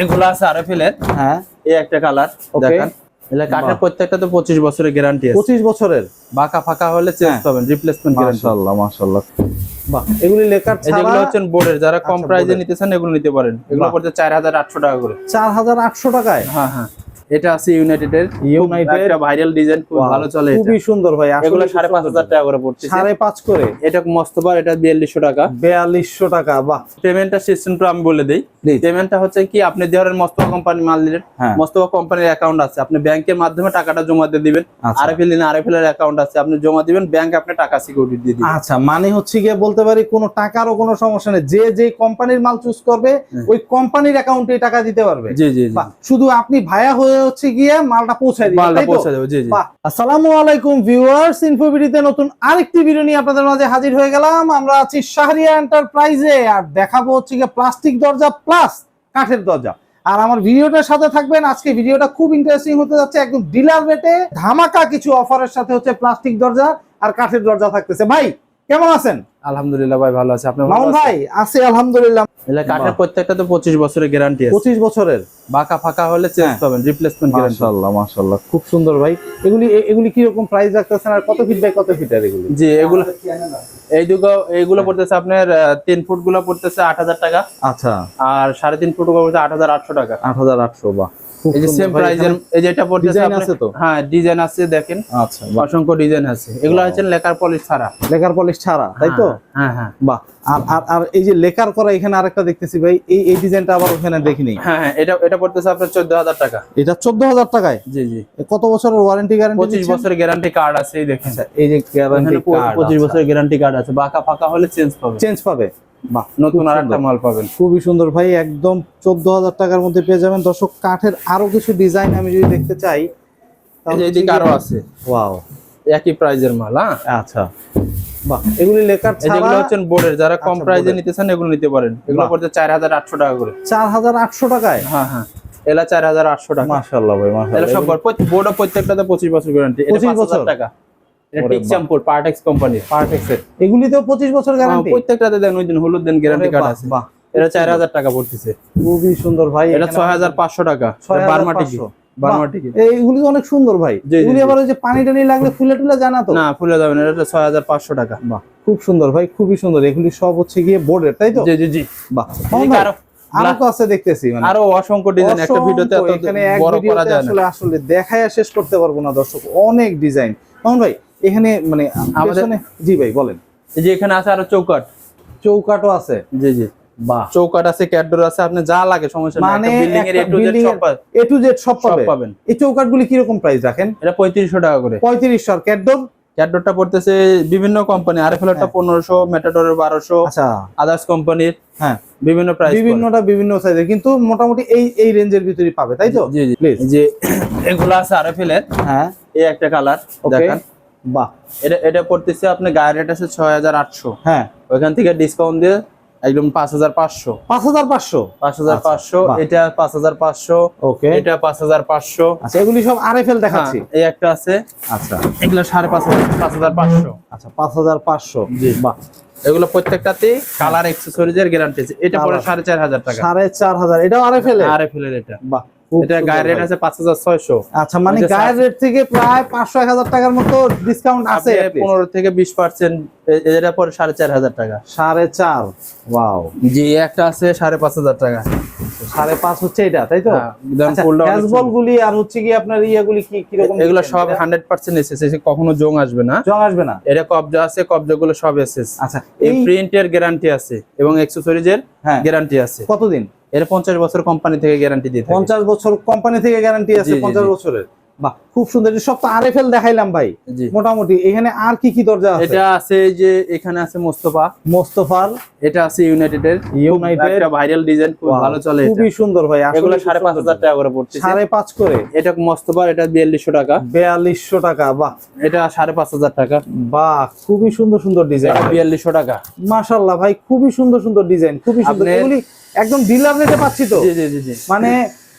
এগুলো আছে আরও ফেলের হ্যাঁ। এই একটা কালার দেখেন। এটা কাঠের প্রত্যেকটা তো পঁচিশ বছরের গ্যারান্টি আছে। পঁচিশ বছরের? বাঁকা ফাঁকা হলে চেঞ্জ হবে পাবেন রিপ্লেসমেন্ট গ্যারান্টি মাশাআল্লাহ মাশাআল্লাহ বাহ এগুলি লেকার ছাড়া যেগুলো হচ্ছে বোর্ডের যারা কম আচ্ছা, প্রাইজে নিতে চান এগুলো নিতে পারেন। এগুলো হাজার আটশো টাকা করে। চার হাজার আটশো টাকায়? হ্যাঁ হ্যাঁ। এটা আছে ইউনাইটেড এর United। একটা ভাইরাল ডিজাইন খুব ভালো চলে খুবই সুন্দর ভাই আসলে এগুলো খুব সাড়ে পাঁচ সুন্দর। হাজার টাকা করে পড়ছে সাড়ে পাঁচ করে? এটা মস্তবার এটা বিয়াল্লিশশো টাকা। বিয়াল্লিশশো টাকা বাহ। পেমেন্টটা সিস্টেমটা আমি বলে দিই। পেমেন্টটা হচ্ছে কি আপনি ধরেন মস্তবা কোম্পানি মাল দিলেন হ্যাঁ। মস্তবা কোম্পানির অ্যাকাউন্ট আছে। আপনি ব্যাংকের মাধ্যমে টাকাটা জমা দিয়ে দিবেন। আচ্ছা। আরএফএল এর আরএফএল এর অ্যাকাউন্ট আছে। আপনি জমা দিবেন ব্যাংক আপনি টাকা সিকিউরিটি দিয়ে দিবেন। আচ্ছা মানে হচ্ছে গিয়ে বলতে পারি কোনো টাকারও কোনো সমস্যা নেই। যে যে কোম্পানির মাল চুজ করবে ওই কোম্পানির অ্যাকাউন্টে টাকা দিতে পারবে। জি জি শুধু আপনি ভায়া হয়ে হচ্ছে গিয়ে মালটা পৌঁছে দেবো জি জি। আসসালামু আলাইকুম ভিউয়ার্স ইনফোবিডিতে নতুন আরেকটি ভিডিও নিয়ে আপনাদের মাঝে হাজির হয়ে গেলাম। আমরা আছি শাহরিয়া এন্টারপ্রাইজে আর দেখাবো হচ্ছে গিয়ে প্লাস্টিক দরজা প্লাস কাঠের দরজা। আর আমার ভিডিওটার সাথে থাকবেন। আজকে ভিডিওটা খুব ইন্টারেস্টিং হতে যাচ্ছে একদম ডিলার রেটে ধামাকা কিছু অফারের সাথে হচ্ছে প্লাস্টিক দরজা আর কাঠের দরজা থাকতেছে। ভাই কেমন আছেন? আলহামদুলিল্লাহ ভাই ভালো আছে। আপনি ভালো মামুন ভাই আছি আলহামদুলিল্লাহ। কাঠের প্রত্যেকটা তো পঁচিশ বছরের গ্যারান্টি পঁচিশ বছরের। বাঁকা ফাঁকা হলে চেঞ্জ হ্যাঁ। পাবেন রিপ্লেসমেন্ট গ্যারান্টি মাশাআল্লাহ মাশাআল্লাহ খুব সুন্দর ভাই। এগুলি এগুলি কি রকম প্রাইস রাখতেছেন আর কত ফিট বাই কত এগুলি? জি এগুলো এইগুলো পড়তেছে আপনার আহ, তিন ফুটগুলো পড়তেছে আট হাজার টাকা। আচ্ছা। আর সাড়ে তিন ফুটগুলো পড়তেছে আট হাজার আটশো টাকা। আট হাজার আটশো বা এই যে সেম প্রাইজের এই যে এটা পড়তেছে আছে তো? হ্যাঁ ডিজাইন আছে দেখেন। আচ্ছা অসংখ্য ডিজাইন আছে। এগুলো হচ্ছে লেকার পলিশ ছাড়া। লেকার পলিশ ছাড়া তাই তো? হ্যাঁ হ্যাঁ বাহ আর আর আর এই যে লেকার করা এখানে আরেকটা দেখতেছি ভাই এই এই ডিজাইনটা আবার ওখানে দেখিনি। হ্যাঁ হ্যাঁ এটা এটা পড়তেছে আপনার চোদ্দ হাজার টাকা। এটা চোদ্দ হাজার টাকায়? জি জি। কত বছরের ওয়ারেন্টি গ্যারান্টি পঁচিশ বছরের গ্যারান্টি কার্ড আছে এই দেখেন। এই যে গ্যারান্টি বছরের গ্যারান্টি কার্ড আছে বাঁকা ফাঁকা হলে চেঞ্জ পাবে চেঞ্জ পাবে। বাহ নতুন খুব আর একটা সুন্দর। মাল পাবেন। খুবই সুন্দর ভাই একদম চোদ্দ হাজার টাকার মধ্যে পেয়ে যাবেন। দর্শক কাঠের আরও কিছু ডিজাইন আমি যদি দেখতে চাই আরও আছে। ওয়াও একই প্রাইজের মাল হ্যাঁ? আচ্ছা। বাহ এগুলি লেকার এই যেগুলো ছাড়া বোর্ডের যারা কম আচ্ছা, নিতে চান এগুলো নিতে পারেন। এগুলো বাহ। পড়তে চার হাজার আটশো টাকা করে। টাকায়? হ্যাঁ হ্যাঁ। এলা চার হাজার আটশো টাকা। মাশাল্লাহ ভাই এলা সব বোর্ড প্রত্যেকটাতে পঁচিশ বছর গ্যারান্টি 25 বছর? টাকা। এটা ওরে টিক বাহ। পার্টেক্স কোম্পানি এগুলিতেও পঁচিশ বছর গ্যারান্টি প্রত্যেকটাতে দেন ওই দিন হলুদ দেন গ্যারান্টি কার্ড আছে। বাহ। এটা টাকা পড়তেছে। খুবই সুন্দর ভাই এটা এখানে ছয় হাজার পাঁচশো টাকা। 6,500 বার্মা টিকি এইগুলি তো অনেক সুন্দর ভাই। এগুলি আবার যে পানি টানি লাগলে ফুলে টুলে জানা তো? না ফুলে যাবে না এটা ছয় হাজার পাঁচশো টাকা। বাহ খুব সুন্দর ভাই খুবই সুন্দর। এগুলি সব হচ্ছে গিয়ে বোর্ডের তাই তো? জি জি জি। বাহ এদিকে মামুন ভাই, আরও আরও তো আছে দেখতেছি মানে। আরও অসংখ্য ডিজাইন একটা ভিডিওতে এত এখানে এক বড় করা যায় না। আসলে আসলে দেখায় শেষ করতে পারব না দর্শক। অনেক ডিজাইন মামুন ভাই এখানে মানে আমাদের- জি ভাই বলেন। এই যে এখানে আছে আরও চৌকাট চৌকাটও আছে। জি জি। চৌকাট আছে ক্যাডোর আছে আপনি যা লাগে সমস্যা মানে বিল্ডিং এর। এ টু জেড সব পাবেন। এই চৌকাটগুলি কীরকম প্রাইস রাখেন? এটা পঁয়ত্রিশশো টাকা করে। পঁয়ত্রিশশো আর ক্যাডোর ক্যাডোরটা পড়তেছে বিভিন্ন কোম্পানি আর এফএলটা হ্যাঁ। পনেরোশো মেটাডোরের বারোশো আচ্ছা। আদার্স কোম্পানির হ্যাঁ। বিভিন্ন প্রাইস বিভিন্নটা বিভিন্ন সাইজের কিন্তু মোটামুটি এই এই রেঞ্জের ভিতরে পাবে তাই তো? জি জি যে এগুলো আছে আর এফএলের হ্যাঁ। এই একটা কালার দেখেন। বাহ। এটা এটা পড়তেছে আপনি গায়ের রেট আছে ছয় হাজার আটশো। হ্যাঁ। ওইখান থেকে ডিসকাউন্ট দিয়ে একদম পাঁচ হাজার পাঁচশো। পাঁচ হাজার পাঁচশো? পাঁচ হাজার আচ্ছা, পাঁচশো বাহ। এটা পাঁচ হাজার পাঁচশো ওকে। এটা পাঁচ হাজার পাঁচশো। আচ্ছা এগুলি সব আরএফএল দেখাচ্ছি? হ্যাঁ, এই একটা আছে। আচ্ছা। এগুলো সাড়ে পাঁচ হাজার পাঁচ হাজার পাঁচশো। আচ্ছা পাঁচ হাজার পাঁচশো। জি। বাহ। এগুলো প্রত্যেকটাতে কালার এক্সেসরিজের গ্যারান্টি আছে। এটা পড়ে চার হাজার টাকা। সাড়ে চার হাজার। এটাও আরএফএল আর এফএল এর এটা। বাহ। এটা গায়ের রেট আছে পাঁচ হাজার ছয়শো। আচ্ছা মানে গায়ের রেট থেকে প্রায় টাকার মতো ডিসকাউন্ট আছে at least। পনেরো থেকে পরে সাড়ে চার হাজার টাকা। ওয়াও জি একটা আছে সাড়ে পাঁচ হাজার টাকা। সাড়ে পাঁচ হচ্ছে এটা তাই তো? হ্যাঁ, আচ্ছা, ক্যাশবল গুলি আর হচ্ছে কি আপনার ইয়াগুলি কি কীরকম এগুলো সব হান্ড্রেড পার্সেন্ট কখনো জং আসবে না। জং আসবে না? এটা কবজা আছে কবজা গুলো সব এসেস আচ্ছা এই প্রিন্টের গ্যারান্টি আছে এবং এক্সেসরিজের হ্যাঁ। গ্যারান্টি আছে। কতদিন? এর পঞ্চাশ বছর কোম্পানি থেকে গ্যারান্টি দিয়ে থাকে পঞ্চাশ বছর কোম্পানি থেকে গ্যারান্টি আছে জি, জি, পঞ্চাশ জি। বছরের বাহ খুব সুন্দর সব তো আরএফএল দেখাইলাম ভাই। মোটামুটি এখানে আর কি কি দরজা আছে? এটা আছে যে এখানে আছে মোস্তফা। মোস্তফার। এটা আছে ইউনাইটেড এর ইউনাইটেড। একটা ভাইরাল ডিজাইন খুব ভালো চলে খুবই সুন্দর ভাই এগুলো খুব সাড়ে পাঁচ সুন্দর। হাজার টাকা করে পড়ছে সাড়ে পাঁচ করে? এটা মোস্তফা এটা বিয়াল্লিশশো টাকা। বিয়াল্লিশশো টাকা বাহ। এটা সাড়ে পাঁচ হাজার টাকা। বাহ খুবই সুন্দর সুন্দর ডিজাইন এটা বিয়াল্লিশশো টাকা। মাশাল্লাহ ভাই খুবই সুন্দর সুন্দর ডিজাইন খুবই সুন্দর। এগুলি একদম ডিলার রেটে পাচ্ছি তো? জি জি জি। মানে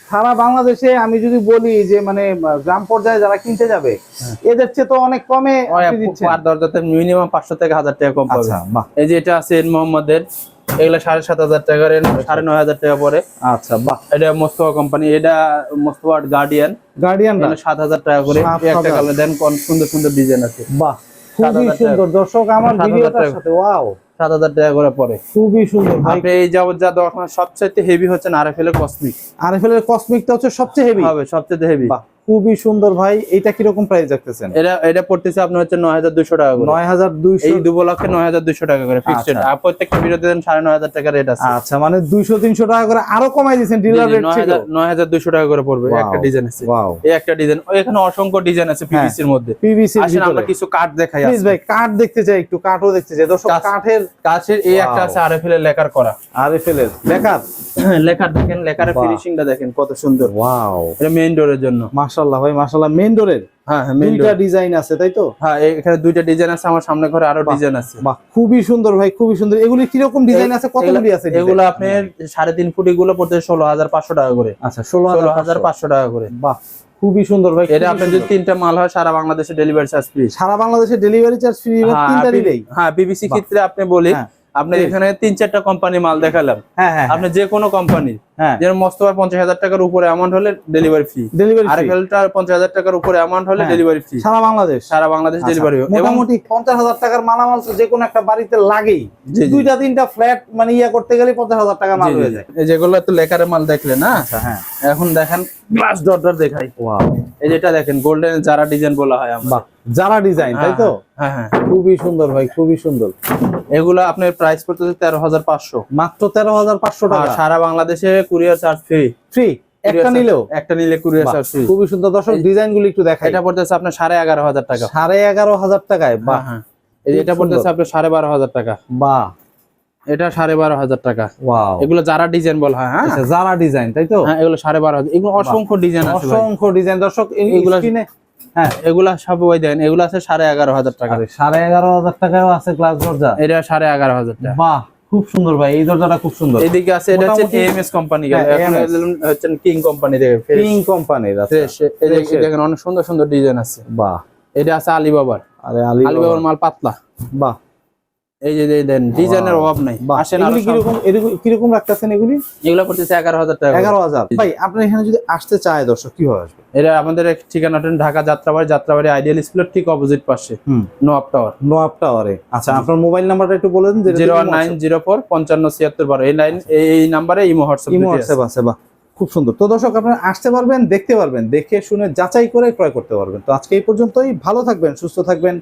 সারা বাংলাদেশে আমি যদি বলি যে মানে গ্রাম পর্যায়ে যারা কিনতে যাবে হ্যাঁ। এদের চেয়ে তো অনেক কমে মিনিমাম পাঁচশো থেকে হাজার টাকা কম পাবে। আচ্ছা এই যে এটা আছে মোহাম্মদের এগুলো সাড়ে সাত হাজার টাকার সাড়ে নয় হাজার টাকা পরে আচ্ছা বাহ। এটা মোস্তফা কোম্পানি এটা মোস্তফা গার্ডিয়ান গার্ডিয়ান সাত হাজার টাকা করে। একটা কালার দেন সুন্দর সুন্দর ডিজাইন আছে। বাহ খুবই সুন্দর। দর্শক আমার ভিডিওটার। সাথে ওয়াও। সাত হাজার টাকা করে পরে খুবই সুন্দর আপনি এই যাবত যা দোকান সবচাইতে হেভি হচ্ছে আরএফএল এর কসমিক আরএফএল এর কসমিকটা হচ্ছে সবচেয়ে হেভি হবে সবচেয়ে হেভি খুবই সুন্দর ভাই। এটা কীরকম প্রাইস রাখতেছেন এটা এটা পড়তেছে আপনার হচ্ছে নয় হাজার দুশো টাকা করে। নয় হাজার দুইশো এই দু লক্ষে নয় হাজার দুশো টাকা করে ফিক্সড আচ্ছা। আর প্রত্যেকটা ভিডিওতে দেন সাড়ে নয় হাজার টাকা রেট আছে। আচ্ছা মানে দুইশো তিনশো টাকা করে আরও কমাই দিয়েছেন ডিলার রেট নয় ছিল হাজার দুশো টাকা করে পড়বে। একটা ডিজাইন আছে। ওয়াও এই একটা ডিজাইন এখানে অসংখ্য ডিজাইন আছে পিভিসির মধ্যে। পিভিসি আসেন আমরা কিছু কাঠ দেখাই প্লিজ ভাই কাঠ দেখতে চাই একটু কাঠও দেখতে চাই। দর্শক কাঠ- কাঠের কাছের এই একটা. আছে আরএফএল এর লেখার করা। আরএফএল এর লেখার লেখার দেখেন লেখার বাহ। ফিনিশিংটা দেখেন কত সুন্দর। ওয়াও এটা মেইন ডোরের জন্য। মাশাআল্লাহ ভাই মাশাআল্লাহ মেইন ডোরের হ্যাঁ হ্যাঁ মেইন দুইটা ডিজাইন আছে তাই তো? হ্যাঁ এখানে দুইটা ডিজাইন আছে আমার সামনে ঘরে আরও ডিজাইন আছে। বাহ খুবই সুন্দর ভাই খুবই সুন্দর। এগুলি কীরকম ডিজাইন আছে? কতগুলি আছে? এগুলো আপনার সাড়ে তিন ফুট এগুলো পড়তে ষোলো হাজার পাঁচশো টাকা করে। আচ্ছা ষোলো ষোলো হাজার হাজার পাঁচশো টাকা করে। বাহ খুবই সুন্দর ভাই এটা আপনার যদি তিনটা মাল হয় সারা বাংলাদেশে ডেলিভারি চার্জ ফ্রি সারা বাংলাদেশে ডেলিভারি চার্জ ফ্রি তিনটা নিলেই। হ্যাঁ বিবিসি ক্ষেত্রে আপনি বলি হ্যাঁ। আপনি এখানে তিন চারটা কোম্পানি মাল দেখালাম। হ্যাঁ হ্যাঁ আপনি যে কোনো কোম্পানি হ্যাঁ। যেমন মস্তফার পঞ্চাশ হাজার টাকার উপরে অ্যামাউন্ট হলে ডেলিভারি ফ্রি ডেলিভারি আর পঞ্চাশ হাজার টাকার উপরে অ্যামাউন্ট হলে হ্যাঁ। ডেলিভারি ফ্রি সারা বাংলাদেশ। সারা বাংলাদেশ আচ্ছা, ডেলিভারি এবং মোটামুটি পঞ্চাশ হাজার টাকার মালামাল যে কোনো একটা বাড়িতে লাগেই। দুইটা তিনটা ফ্ল্যাট মানে ইয়া করতে গেলে পঞ্চাশ হাজার টাকা মাল হয়ে যায়। যেগুলো তো লেকারের মাল দেখলে না? আচ্ছা হ্যাঁ। এখন দেখেন গ্লাস ডটার দেখাই। ওয়াও এই যেটা দেখেন গোল্ডেন যারা ডিজাইন বলা হয় আমরা। যারা ডিজাইন তাই তো? হ্যাঁ হ্যাঁ খুবই সুন্দর ভাই খুবই সুন্দর। এগুলো আপনার প্রাইস পড়তেছে তেরো হাজার পাঁচশো। মাত্র তেরো হাজার পাঁচশো টাকা? সারা বাংলাদেশে কুরিয়ার চার্জ ফ্রি ফ্রি একটা নিলেও? একটা নিলে কুরিয়ার চার্জ ফ্রি খুবই সুন্দর। দর্শক ডিজাইন গুলি একটু দেখাই। এটা পড়তেছে আপনার সাড়ে এগারো হাজার টাকা। সাড়ে এগারো হাজার টাকায় বাহ। বাহ হ্যাঁ। এটা পড়তেছে আপনার সাড়ে বারো হাজার টাকা। বাহ এটা সাড়ে বারো হাজার টাকা। এগুলো যারা ডিজাইন বলা হয় হ্যাঁ। আচ্ছা যারা ডিজাইন তাই তো? হ্যাঁ এগুলো সাড়ে বারো হাজার। এগুলো অসংখ্য ডিজাইন অসংখ্য ডিজাইন দর্শক এগুলো হ্যাঁ এগুলা সব ওই দেন এগুলো আছে সাড়ে এগারো হাজার টাকা। সাড়ে এগারো হাজার টাকাও আছে গ্লাস দরজা। এটা সাড়ে এগারো হাজার টাকা। বাহ খুব সুন্দর ভাই এই দরজাটা খুব সুন্দর। এদিকে আছে এটা হচ্ছে কোম্পানি হ্যাঁ, হচ্ছে কিং কোম্পানি কিং কোম্পানির আছে। দেখেন অনেক সুন্দর সুন্দর ডিজাইন আছে। বাহ। এটা আছে আলিবাবার আরে আলি আলিবাবার মাল পাতলা। বাহ। এই যে দেন ডিজাইনের অভাব নাই। আসেন আরও কীরকম এরকম- কীরকম রাখতেছেন এগুলি? এগুলো এগারো হাজার টাকা করে। এগারো হাজার। ভাই আপনার এখানে যদি আসতে চায় দর্শক কীভাবে আসবে? এটা আমাদের ঠিকানাটা ঢাকা যাত্রাবাড়ি যাত্রাবাড়ি আইডিয়াল স্কুলের ঠিক অপোজিট পাশে হুম। নো আপ টাওয়ার নোয়াব টাওয়ারে আচ্ছা আপনার মোবাইল নাম্বারটা একটু বলে দিন যেটা জিরো ওয়ান ইমো নাইন জিরো ফোর পঞ্চান্ন ছিয়াত্তর বারো। এই লাইন এই নাম্বারে ইমো হোয়াটসঅ্যাপ ইমো। হোয়াটসঅ্যাপ আছে বাহ। খুব সুন্দর। তো দর্শক আপনারা আসতে পারবেন দেখতে পারবেন দেখে শুনে যাচাই করে ক্রয় করতে পারবেন। তো আজকে এই পর্যন্তই। ভালো থাকবেন সুস্থ থাকবেন।